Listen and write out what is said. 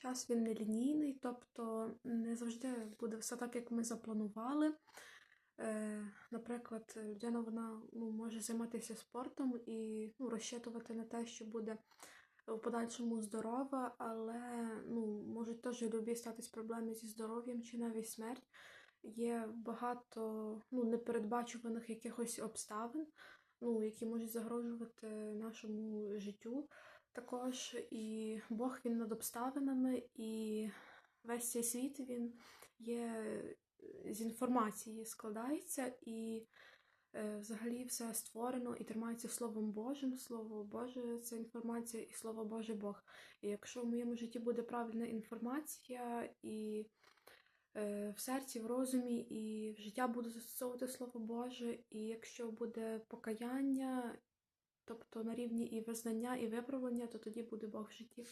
час він не лінійний, тобто не завжди буде все так, як ми запланували. Е, Наприклад, людина вона ну, може займатися спортом і ну, розчитувати на те, що буде в подальшому здорова, але ну, можуть теж любі статись проблеми зі здоров'ям чи навіть смерть. Є багато ну, непередбачуваних якихось обставин, ну, які можуть загрожувати нашому життю також. І Бог він над обставинами, і весь цей світ він є з інформації складається, і е, взагалі все створено і тримається Словом Божим. Слово Боже це інформація, і Слово Боже Бог. І якщо в моєму житті буде правильна інформація і е, в серці, в розумі, і в життя буду застосовувати Слово Боже, і якщо буде покаяння, тобто на рівні і визнання, і виправлення, то тоді буде Бог в житті.